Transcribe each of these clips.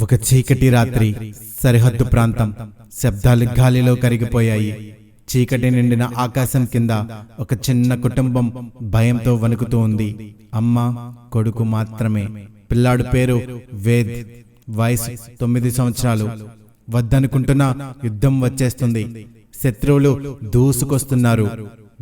ఒక చీకటి రాత్రి సరిహద్దు ప్రాంతం శబ్దాలు గాలిలో కరిగిపోయాయి. చీకటి నిండిన ఆకాశం కింద ఒక చిన్న కుటుంబం భయంతో వణుకుతూ ఉంది. అమ్మ కొడుకు మాత్రమే. పిల్లాడు పేరు వేద్. వయసు తొమ్మిది సంవత్సరాలు. వద్దనుకుంటున్నా యుద్ధం వచ్చేస్తుంది. శత్రువులు దూసుకొస్తున్నారు.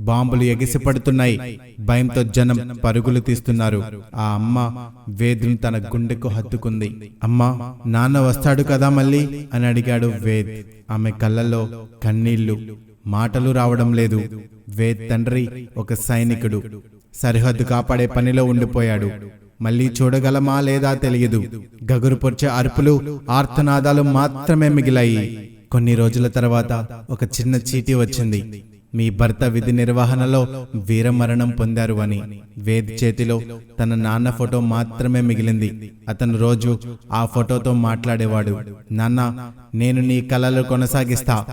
బాంబులు ఎగిసిపడుతున్నాయి. భయంతో జనం పరుగులు తీస్తున్నారు. ఆ అమ్మ వేద్ని తన గుండెకు హత్తుకుంది. అమ్మా నాన్న వస్తాడు కదా మళ్ళీ? అని అడిగాడు వేద్. ఆమె కళ్ళల్లో కన్నీళ్ళు మాటలు రావడం లేదు. వేద్ తండ్రి ఒక సైనికుడు. సరిహద్దు కాపాడే పనిలో ఉండిపోయాడు. మళ్ళీ చూడగలమా లేదా తెలియదు. గగురుపొర్చే అరుపులు ఆర్తనాదాలు మాత్రమే మిగిలాయి. కొన్ని రోజుల తర్వాత ఒక చిన్న చీటీ వచ్చింది. మీ భర్త విధి నిర్వహణలో వీరమరణం పొందారు అని. వేద్ చేతిలో తన నాన్న ఫోటో మాత్రమే మిగిలింది. అతను రోజు ఆ ఫోటోతో మాట్లాడేవాడు. నాన్న నేను నీ కలలు కొనసాగిస్తా.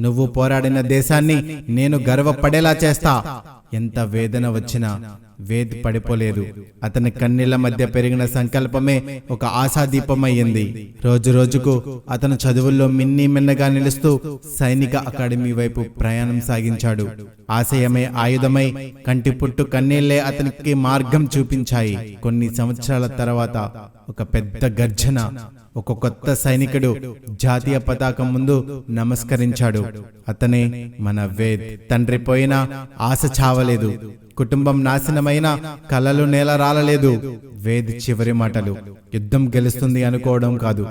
నువ్వు పోరాడిన దేశాన్ని నేను గర్వపడేలా చేస్తా. ఎంత వేదన వచ్చినా వేద్ పడిపోలేదు. అతని కన్నీళ్ళ మధ్య పెరిగిన సంకల్పమే ఒక ఆశాదీపమయ్యింది. రోజు రోజుకు అతను చదువుల్లో మిన్ని మిన్నగా నిలుస్తూ సైనిక అకాడమీ వైపు ప్రయాణం సాగించాడు. ఆశయమే ఆయుధమై కంటి పుట్టు కన్నీళ్ళే అతనికి మార్గం చూపించాయి. కొన్ని సంవత్సరాల తర్వాత ఒక పెద్ద గర్జన ఒక కొత్త సైనికుడు జాతీయ పతాకం ముందు నమస్కరించాడు. అతనే మన వేద్. తండ్రి పోయినా ఆశ చావలేదు. కుటుంబం నాశనమైన కలలు నేల రాలలేదు. వేద్ చివరి మాటలు. యుద్ధం గెలుస్తుంది అనుకోవడం కాదు.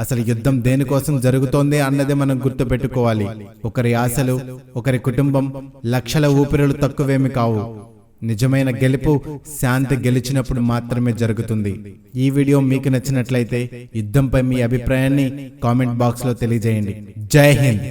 అసలు యుద్ధం దేనికోసం జరుగుతోంది అన్నది మనం గుర్తుపెట్టుకోవాలి. ఒకరి ఆశలు ఒకరి కుటుంబం లక్షల ఊపిరులు తక్కువేమి కావు. నిజమైన గెలుపు శాంతి గెలిచినప్పుడు మాత్రమే జరుగుతుంది. ఈ వీడియో మీకు నచ్చినట్లయితే యుద్ధంపై మీ అభిప్రాయాన్ని కామెంట్ బాక్స్లో తెలియజేయండి. జై హింద్.